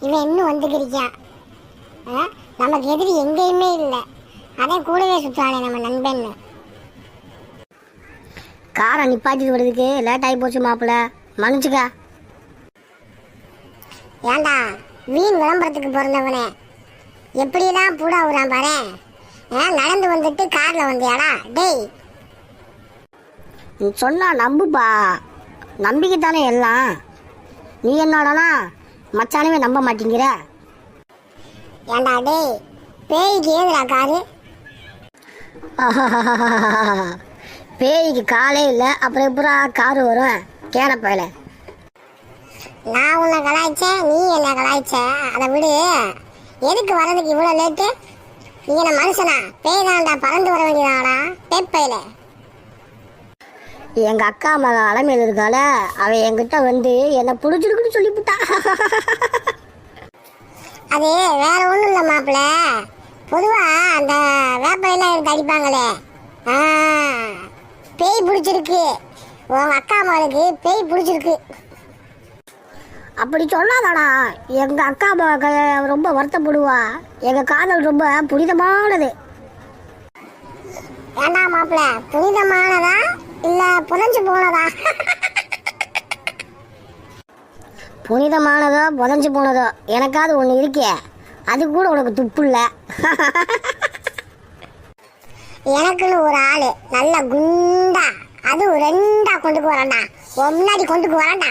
இவன் இன்னும் வந்துக்கிறிக்கான் ஆ, நமக்கு எதிரி எங்கேயுமே இல்லை. அதான் கூடவே சுற்றுவானே நம்ம நண்பன் காரை நிப்பாட்டிட்டு வர்றதுக்கு லேட் ஆகி போச்சு மாப்பிள்ள. மன்னிச்சுக்க. ஏண்டா வீண் விளம்பரத்துக்கு பிறந்தவனே. எப்படிலாம் பூடா விடுறான் பாரு. நடந்து வந்துட்டு கார்ல வந்தியாடா. டேய். நீ சொன்னா நம்புப்பா. நம்பிக்கை தானே எல்லாம். நீ என்னடனா மச்சானவே நம்ப மாட்டேங்கிற. ஏண்டா டேய் பேய்க்கு ஏதுடா காரு பேய்க்கு காலே இல்லை அப்புறம் எப்படா காரு வரும்? கேன பயல. நான் உன்னை கலாய்ச்சேன் நீ என்ன கலாய்ச்ச? அதை விடு. எதுக்கு வர்றதுக்கு இவ்வளோ லேட்டு நீ என்ன மனுஷனா? பேய் தான்டா பறந்து வர வேண்டியதாடா பேப்பையில எங்க அக்கா மக அலமையில் இருக்கால அவ என்கிட்ட வந்து என்னை பிடிச்சிருக்குன்னு சொல்லிவிட்டா. அது வேற ஒன்றும் இல்லை மாப்பிள்ள. பொதுவாக அந்த வேப்பையெல்லாம் எடுத்து அடிப்பாங்களே. பேய் பிடிச்சிருக்கு. உங்க அக்கா மகளுக்கு பேய் பிடிச்சிருக்கு. அப்படி சொல்லாதடா. எங்க அக்கா மக ரொம்ப வருத்தப்படுவா. எங்க காதல் ரொம்ப புனிதமானது. ஏண்டா மாப்பிள்ள புனிதமானதா? இல்ல புதஞ்சு போனதா? புனிதமானதோ புதஞ்சு போனதோ எனக்காவது ஒன்று இருக்கே. அது கூட உனக்கு துப்பு இல்லை. எனக்குன்னு ஒரு ஆளு நல்ல குண்டா. அது ரெண்டா கொண்டுக்கு வரேன்டா. உன் முன்னாடி கொண்டுக்கு வரேன்டா.